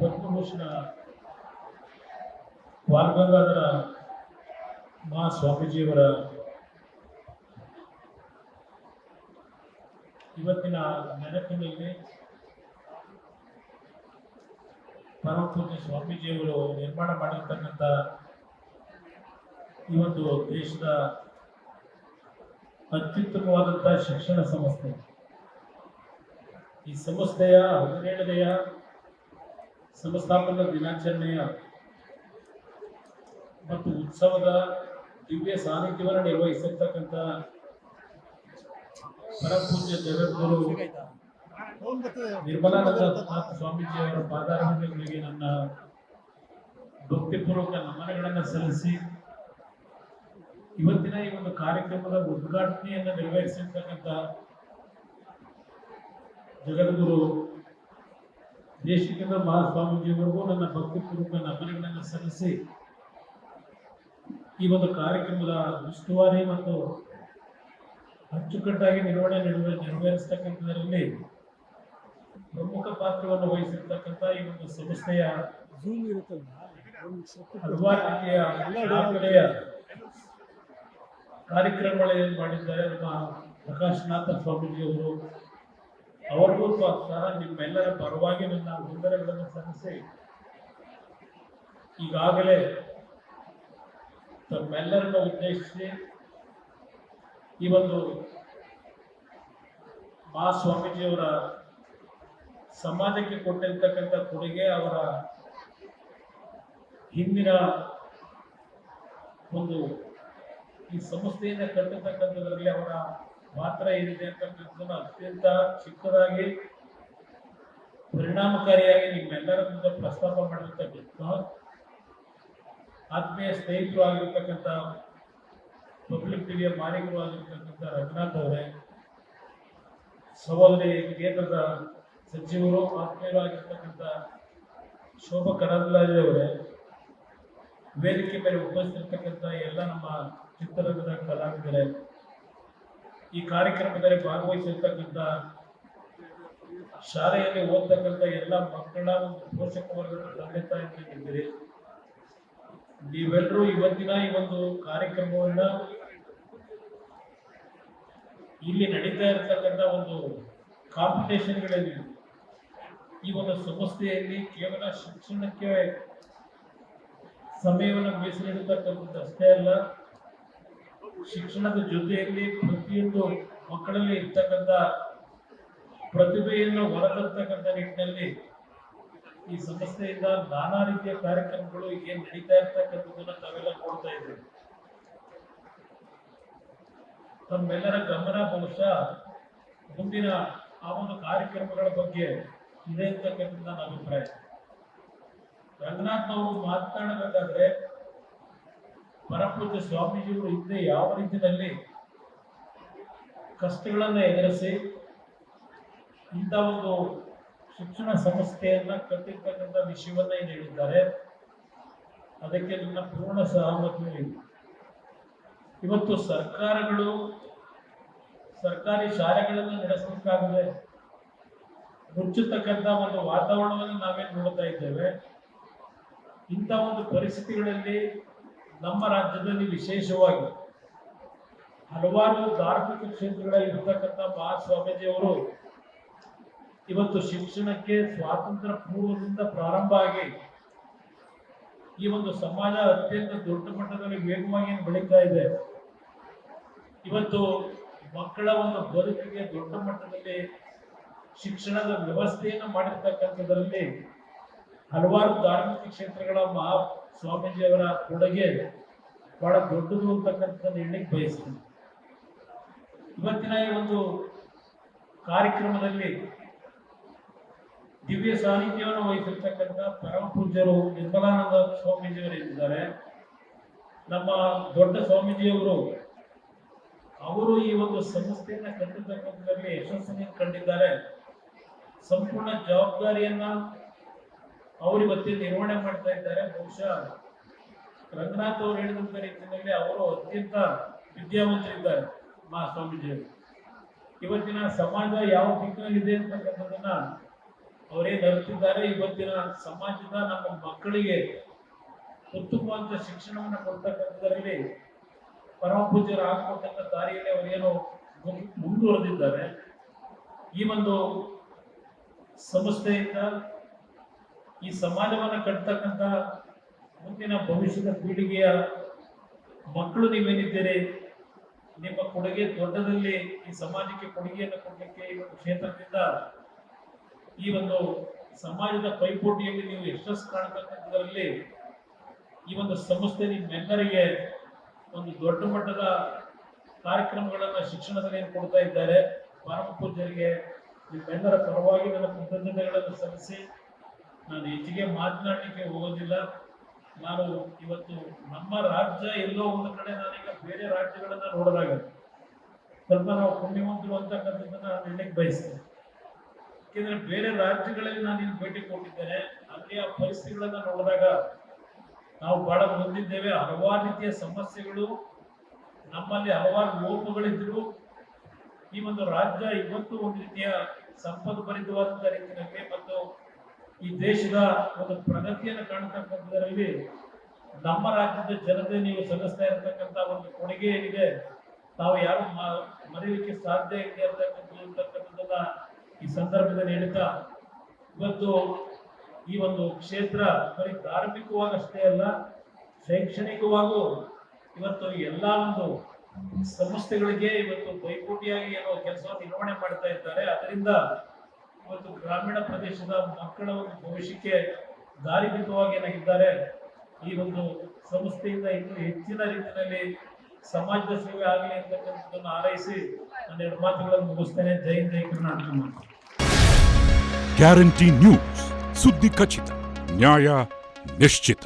ಪದ್ಮಭೂಷಣ ಬಾಲಗಂಗಾಧರ ಮಾ ಸ್ವಾಮೀಜಿಯವರ ಇವತ್ತಿನ ನೆನಪಿನಲ್ಲಿ ಪರಮಪೂಜ್ಯ ಸ್ವಾಮೀಜಿಯವರು ನಿರ್ಮಾಣ ಮಾಡಿರ್ತಕ್ಕಂಥ ಈ ಒಂದು ದೇಶದ ಅತ್ಯುತ್ತಮವಾದಂಥ ಶಿಕ್ಷಣ ಸಂಸ್ಥೆ. ಈ ಸಂಸ್ಥೆಯ ಹದಿನೇಳನೆಯ ಸಂಸ್ಥಾಪನಾ ದಿನಾಚರಣೆಯ ಮತ್ತು ಉತ್ಸವದ ದಿವ್ಯ ಸಾನ್ನಿಧ್ಯವನ್ನು ನಿರ್ವಹಿಸಿರ್ತಕ್ಕಂಥ ಪರಪೂಜ್ಯ ಜಗದ್ಗುರು ನಿರ್ಮಲಾನಂದ ನಾಥ ಸ್ವಾಮೀಜಿ ಅವರ ಪಾದಾರವಿಂದಗಳಿಗೆ ನನ್ನ ಭಕ್ತಿಪೂರ್ವಕ ನಮನಗಳನ್ನು ಸಲ್ಲಿಸಿ ಇವತ್ತಿನ ಈ ಒಂದು ಕಾರ್ಯಕ್ರಮದ ಉದ್ಘಾಟನೆಯನ್ನು ನೆರವೇರಿಸಿರ್ತಕ್ಕಂಥ ಜಗದ್ಗುರು ದೇಶಿಕೇಂದ್ರ ಮಹಾಸ್ವಾಮೀಜಿಯವರೆಗೂ ನನ್ನ ಭಕ್ತಿಪೂರ್ವಕ ನಮನಗಳನ್ನು ಸಲ್ಲಿಸಿ ಈ ಒಂದು ಕಾರ್ಯಕ್ರಮದ ಉಸ್ತುವಾರಿ ಮತ್ತು ಅಚ್ಚುಕಟ್ಟಾಗಿ ನಿರ್ವಹಣೆ ನೆರವೇ, ನೆರವೇರಿಸ್ತಕ್ಕಂಥದ್ರಲ್ಲಿ ಪ್ರಮುಖ ಪಾತ್ರವನ್ನು ವಹಿಸಿರ್ತಕ್ಕಂಥ ಈ ಒಂದು ಸಂಸ್ಥೆಯ ಹಲವಾರು ರೀತಿಯ ದಾಖಲೆಯ ಕಾರ್ಯಕ್ರಮಗಳನ್ನು ಮಾಡಿದ್ದಾರೆ ನಮ್ಮ ಪ್ರಕಾಶ್ನಾಥ ಸ್ವಾಮೀಜಿಯವರು. ಅವರಿಗೂ ಸಹ ನಿಮ್ಮೆಲ್ಲರ ಪರವಾಗಿ ನನ್ನ ವಂದನೆಗಳನ್ನು ಸಲ್ಲಿಸಿ ಈಗಾಗಲೇ ತಮ್ಮೆಲ್ಲರನ್ನ ಉದ್ದೇಶಿಸಿ ಈ ಒಂದು ಮಾ ಸ್ವಾಮೀಜಿಯವರ ಸಮಾಜಕ್ಕೆ ಕೊಟ್ಟಿರ್ತಕ್ಕಂಥ ಕೊಡುಗೆ ಅವರ ಹಿಂದಿನ ಒಂದು ಈ ಸಂಸ್ಥೆಯಿಂದ ಕಟ್ಟಿರ್ತಕ್ಕಂಥದ್ರಲ್ಲಿ ಅವರ ಪಾತ್ರ ಏನಿದೆ ಅಂತಕ್ಕಂಥದ್ದನ್ನು ಅತ್ಯಂತ ಚಿಕ್ಕದಾಗಿ, ಪರಿಣಾಮಕಾರಿಯಾಗಿ ನಿಮ್ಮೆಲ್ಲರ ಮುಂದೆ ಪ್ರಸ್ತಾಪ ಮಾಡಿರ್ತಕ್ಕಂಥ ಆತ್ಮೀಯ ಸ್ನೇಹಿತರು ಆಗಿರ್ತಕ್ಕಂಥ ಪಬ್ಲಿಕ್ ಟಿವಿಯ ಮಾಲೀಕರು ಆಗಿರ್ತಕ್ಕಂಥ ರಘುನಾಥ್ ಅವರೇ, ಸಹೋದರಿ ಕೇಂದ್ರದ ಸಚಿವರು, ಆತ್ಮೀಯರು ಆಗಿರ್ತಕ್ಕಂಥ ಶೋಭಾ ಕರಂದ್ಲಾಜೆ ಅವರೇ, ವೇದಿಕೆ ಮೇಲೆ ಉಪಸ್ಥಿತಿರ್ತಕ್ಕಂಥ ಎಲ್ಲ ನಮ್ಮ ಚಿತ್ರರಂಗದ ಕಲಾವಿದರೇ ಈ ಕಾರ್ಯಕ್ರಮದಲ್ಲಿ ಭಾಗವಹಿಸಿರ್ತಕ್ಕಂಥ ಶಾಲೆಯಲ್ಲಿ ಓದ್ತಕ್ಕಂಥ ಎಲ್ಲ ಮಕ್ಕಳ ಒಂದು ಪೋಷಕ ವರ್ಗದ ತಂದೆ ತಾಯಿಗಳಿದ್ದೀರಿ ನೀವೆಲ್ಲರೂ ಇವತ್ತಿನ ಈ ಒಂದು ಕಾರ್ಯಕ್ರಮವನ್ನ ಇಲ್ಲಿ ನಡೀತಾ ಇರತಕ್ಕಂಥ ಒಂದು ಕಾಂಪಿಟೇಷನ್ಗಳಲ್ಲಿ ಈ ಒಂದು ಸಂಸ್ಥೆಯಲ್ಲಿ ಕೇವಲ ಶಿಕ್ಷಣಕ್ಕೆ ಸಮಯವನ್ನು ಮೀಸಲಿಡತಕ್ಕಂಥದ್ದು ಅಷ್ಟೇ ಅಲ್ಲ ಶಿಕ್ಷಣದ ಜೊತೆಯಲ್ಲಿ ಪ್ರತಿಯೊಂದು ಮಕ್ಕಳಲ್ಲಿ ಇರ್ತಕ್ಕಂಥ ಪ್ರತಿಭೆಯನ್ನು ಹೊರತರ್ತಕ್ಕಂಥ ನಿಟ್ಟಿನಲ್ಲಿ ಈ ಸಂಸ್ಥೆಯಿಂದ ನಾನಾ ರೀತಿಯ ಕಾರ್ಯಕ್ರಮಗಳು ಏನ್ ನಡೀತಾ ಇರ್ತಕ್ಕಂಥದ್ದನ್ನ ತಾವೆಲ್ಲ ನೋಡ್ತಾ ಇದ್ದೀವಿ ತಮ್ಮೆಲ್ಲರ ಗಮನ ಬಹುಶಃ ಮುಂದಿನ ಆ ಒಂದು ಕಾರ್ಯಕ್ರಮಗಳ ಬಗ್ಗೆ ಇದೆ ಅಂತಕ್ಕಂಥದ್ದು ನನ್ನ ಅಭಿಪ್ರಾಯ. ರಂಗನಾಥ್ ಅವರು ಮಾತನಾಡಬೇಕಾದ್ರೆ ಪರಪೂಜ್ಯ ಸ್ವಾಮೀಜಿಯವರು ಹಿಂದೆ ಯಾವ ರೀತಿಯಲ್ಲಿ ಕಷ್ಟಗಳನ್ನ ಎದುರಿಸಿ ಇಂಥ ಒಂದು ಶಿಕ್ಷಣ ಸಂಸ್ಥೆಯನ್ನ ಕಟ್ಟಿರ್ತಕ್ಕಂಥ ವಿಷಯವನ್ನ ಏನು ಅದಕ್ಕೆ ನನ್ನ ಪೂರ್ಣ ಸಹಮತಿ ಇವತ್ತು ಸರ್ಕಾರಗಳು ಸರ್ಕಾರಿ ಶಾಲೆಗಳನ್ನು ನಡೆಸಬೇಕಾಗಿದೆ. ಮುಚ್ಚತಕ್ಕಂಥ ಒಂದು ವಾತಾವರಣವನ್ನು ನಾವೇನು ನೋಡ್ತಾ ಇದ್ದೇವೆ. ಇಂಥ ಒಂದು ಪರಿಸ್ಥಿತಿಗಳಲ್ಲಿ ನಮ್ಮ ರಾಜ್ಯದಲ್ಲಿ ವಿಶೇಷವಾಗಿ ಹಲವಾರು ಧಾರ್ಮಿಕ ಕ್ಷೇತ್ರಗಳಲ್ಲಿ ಇರತಕ್ಕಂಥ ಮಹಾಸ್ವಾಮೀಜಿಯವರು ಇವತ್ತು ಶಿಕ್ಷಣಕ್ಕೆ ಸ್ವಾತಂತ್ರ್ಯ ಪೂರ್ವದಿಂದ ಪ್ರಾರಂಭ ಆಗಿ ಈ ಒಂದು ಸಮಾಜ ಅತ್ಯಂತ ದೊಡ್ಡ ಮಟ್ಟದಲ್ಲಿ ವೇಗವಾಗಿ ಬೆಳೀತಾ ಇದೆ. ಇವತ್ತು ಮಕ್ಕಳ ಒಂದು ಬದುಕಿಗೆ ದೊಡ್ಡ ಮಟ್ಟದಲ್ಲಿ ಶಿಕ್ಷಣದ ವ್ಯವಸ್ಥೆಯನ್ನು ಮಾಡಿರ್ತಕ್ಕಂಥದ್ರಲ್ಲಿ ಹಲವಾರು ಧಾರ್ಮಿಕ ಕ್ಷೇತ್ರಗಳ ಮಹಾ ಸ್ವಾಮೀಜಿಯವರ ಕೊಡುಗೆ ಬಹಳ ದೊಡ್ಡದು ಅಂತಕ್ಕಂಥದ್ದನ್ನು ಹೇಳಲಿಕ್ಕೆ ಬಯಸ್ತೀನಿ ಇವತ್ತಿನ ಈ ಒಂದು ಕಾರ್ಯಕ್ರಮದಲ್ಲಿ ದಿವ್ಯ ಸಾನ್ನಿಧ್ಯವನ್ನು ವಹಿಸಿರ್ತಕ್ಕಂಥ ಪರಮ ಪೂಜ್ಯರು ನಿರ್ಮಲಾನಂದ ಸ್ವಾಮೀಜಿಯವರು ಇದ್ದಾರೆ. ನಮ್ಮ ದೊಡ್ಡ ಸ್ವಾಮೀಜಿಯವರು ಅವರು ಈ ಒಂದು ಸಂಸ್ಥೆಯನ್ನ ಕಟ್ಟಿರ್ತಕ್ಕಂಥದ್ರಲ್ಲಿ ಯಶಸ್ಸನ್ನು ಕಂಡಿದ್ದಾರೆ. ಸಂಪೂರ್ಣ ಜವಾಬ್ದಾರಿಯನ್ನ ಅವರು ಇವತ್ತಿನ ನಿರ್ವಹಣೆ ಮಾಡ್ತಾ ಇದ್ದಾರೆ. ಬಹುಶಃ ರಂಗನಾಥ್ ಅವರು ಹೇಳಿದಂತ ರೀತಿಯಲ್ಲಿ ಅವರು ಅತ್ಯಂತ ವಿದ್ಯಾವಂತರಿದ್ದಾರೆ ಮಾ ಸ್ವಾಮೀಜಿಯವರು ಇವತ್ತಿನ ಸಮಾಜ ಯಾವ ದಿಕ್ಕಿನಲ್ಲಿದೆ ಅಂತಕ್ಕಂಥದ್ದನ್ನ ಅವರೇನು ಅರಿತಿದ್ದಾರೆ ಇವತ್ತಿನ ಸಮಾಜದ ನಮ್ಮ ಮಕ್ಕಳಿಗೆ ಉತ್ತಮವಾದ ಶಿಕ್ಷಣವನ್ನು ಕೊಡ್ತಕ್ಕಂಥದ್ರಲ್ಲಿ ಪರಮ ಪೂಜ್ಯರು ಹಾಕೊಟ್ಟಂತ ದಾರಿಯಲ್ಲಿ ಅವರೇನು ಮುಂದುವರೆದಿದ್ದಾರೆ. ಈ ಒಂದು ಸಂಸ್ಥೆಯಿಂದ ಈ ಸಮಾಜವನ್ನು ಕಟ್ತಕ್ಕಂಥ ಮುಂದಿನ ಭವಿಷ್ಯದ ಪೀಳಿಗೆಯ ಮಕ್ಕಳು ನೀವೇನಿದ್ದೀರಿ? ನಿಮ್ಮ ಕೊಡುಗೆ ದೊಡ್ಡದಲ್ಲಿ ಈ ಸಮಾಜಕ್ಕೆ ಕೊಡುಗೆಯನ್ನು ಕೊಡಲಿಕ್ಕೆ ಈ ಒಂದು ಕ್ಷೇತ್ರದಿಂದ ಈ ಒಂದು ಸಮಾಜದ ಪೈಪೋಟಿಯಲ್ಲಿ ನೀವು ಯಶಸ್ಸು ಕಾಣತಕ್ಕಂಥದ್ರಲ್ಲಿ ಈ ಒಂದು ಸಂಸ್ಥೆ ನಿಮ್ಮೆಲ್ಲರಿಗೆ ಒಂದು ದೊಡ್ಡ ಮಟ್ಟದ ಕಾರ್ಯಕ್ರಮಗಳನ್ನು ಶಿಕ್ಷಣದಲ್ಲಿ ಏನು ಕೊಡ್ತಾ ಇದ್ದಾರೆ? ಪರಮ ಪೂಜರಿಗೆ ನಿಮ್ಮೆಲ್ಲರ ಪರವಾಗಿ ನನ್ನ ಕೃತಜ್ಞತೆಗಳನ್ನು ಸಲ್ಲಿಸಿ ನಾನು ಹೆಚ್ಚಿಗೆ ಮಾತನಾಡಲಿಕ್ಕೆ ಹೋಗೋದಿಲ್ಲ. ನಾನು ಇವತ್ತು ನಮ್ಮ ರಾಜ್ಯ ಎಲ್ಲೋ ಒಂದು ಕಡೆ ನಾನೀಗ ಬೇರೆ ರಾಜ್ಯಗಳನ್ನ ನೋಡಿದಾಗ ಸ್ವಲ್ಪ ನಾವು ಪುಣ್ಯವಂತರು ಅಂತಕ್ಕಂಥದ್ದನ್ನ ನಾನು ಹೇಳಕ್ ಬಯಸ್ತೇನೆ. ಯಾಕೆಂದ್ರೆ ಬೇರೆ ರಾಜ್ಯಗಳಲ್ಲಿ ನಾನು ಇಲ್ಲಿ ಭೇಟಿ ಕೊಟ್ಟಿದ್ದೇನೆ. ಅಲ್ಲಿಯ ಪರಿಸ್ಥಿತಿಗಳನ್ನ ನೋಡಿದಾಗ ನಾವು ಬಹಳ ಮುಂದಿದ್ದೇವೆ. ಹಲವಾರು ರೀತಿಯ ಸಮಸ್ಯೆಗಳು, ನಮ್ಮಲ್ಲಿ ಹಲವಾರು ಲೋಪಗಳಿದ್ರು ಈ ಒಂದು ರಾಜ್ಯ ಇವತ್ತು ಒಂದು ರೀತಿಯ ಸಂಪತ್ತು ಭರಿತವಾದಂತ ರೀತಿಯಲ್ಲಿ ಮತ್ತು ಈ ದೇಶದ ಒಂದು ಪ್ರಗತಿಯನ್ನು ಕಾಣತಕ್ಕಂಥದ್ರಲ್ಲಿ ನಮ್ಮ ರಾಜ್ಯದ ಜನತೆ ನೀವು ಸಲ್ಲಿಸ್ತಾ ಇರತಕ್ಕಂಥ ಒಂದು ಕೊಡುಗೆ ಏನಿದೆ, ತಾವು ಯಾರು ಮರೆಯಲಿಕ್ಕೆ ಸಾಧ್ಯ ಇದೆ ಅಂತಕ್ಕಂಥದ್ದು ಅಂತಕ್ಕಂಥದ್ದನ್ನ ಈ ಸಂದರ್ಭದಲ್ಲಿ ಹೇಳ್ತಾ, ಇವತ್ತು ಈ ಒಂದು ಕ್ಷೇತ್ರ ಬರೀ ಧಾರ್ಮಿಕವಾಗಷ್ಟೇ ಅಲ್ಲ, ಶೈಕ್ಷಣಿಕವಾಗೂ ಇವತ್ತು ಎಲ್ಲ ಒಂದು ಸಂಸ್ಥೆಗಳಿಗೆ ಇವತ್ತು ಪೈಪೋಟಿಯಾಗಿ ಏನೋ ಕೆಲಸವನ್ನು ನಿರ್ವಹಣೆ ಮಾಡ್ತಾ ಇದ್ದಾರೆ. ಅದರಿಂದ ಇವತ್ತು ಗ್ರಾಮೀಣ ಪ್ರದೇಶದ ಮಕ್ಕಳ ಒಂದು ಭವಿಷ್ಯಕ್ಕೆ ದಾರಿದೀಪವಾಗಿ ಏನಾಗಿದ್ದಾರೆ ಈ ಒಂದು ಸಂಸ್ಥೆಯಿಂದ ಇನ್ನೂ ಹೆಚ್ಚಿನ ರೀತಿಯಲ್ಲಿ ಸಮಾಜದ ಸೇವೆ ಆಗಲಿ ಅಂತಕ್ಕಂಥದ್ದನ್ನು ಆರೈಸಿ ನನ್ನ ಎರಡು ಮಾತುಗಳನ್ನು ಮುಗಿಸ್ತೇನೆ ಜೈ ಜೈ ಕರ್ನಾಟಕ. ಗ್ಯಾರಂಟಿ ನ್ಯೂಸ್, ಸುದ್ದಿ ಖಚಿತ, ನ್ಯಾಯ ನಿಶ್ಚಿತ